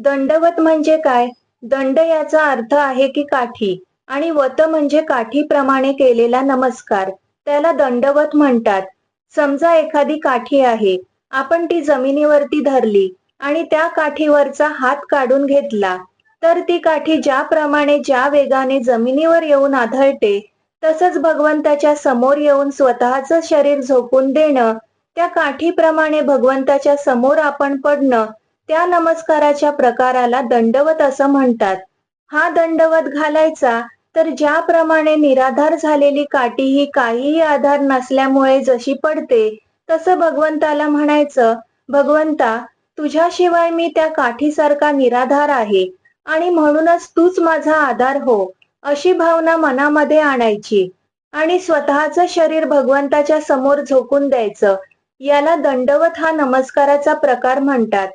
दंडवत म्हणजे काय? दंड याचा अर्थ आहे की काठी आणि वत म्हणजे काठीप्रमाणे केलेला नमस्कार. त्याला दंडवत म्हणतात. समजा एखादी काठी आहे. आपण ती जमिनीवरती धरली आणि त्या काठीवरचा हात काढून घेतला तर ती काठी ज्याप्रमाणे ज्या वेगाने जमिनीवर येऊन आढळते तसंच भगवंताच्या समोर येऊन स्वतःचं शरीर झोकून देणं त्या काठीप्रमाणे भगवंताच्या समोर आपण पडणं त्या नमस्काराच्या प्रकाराला दंडवत असं म्हणतात. हा दंडवत घालायचा तर ज्याप्रमाणे निराधार झालेली काठी ही काहीही आधार नसल्यामुळे जशी पडते तसं भगवंताला म्हणायचं भगवंता तुझ्याशिवाय मी त्या काठीसारखा निराधार आहे आणि म्हणूनच तूच माझा आधार हो अशी भावना मनामध्ये आणायची. आणि स्वतःचं शरीर भगवंताच्या समोर झोकून द्यायचं. याला दंडवत हा नमस्काराचा प्रकार म्हणतात.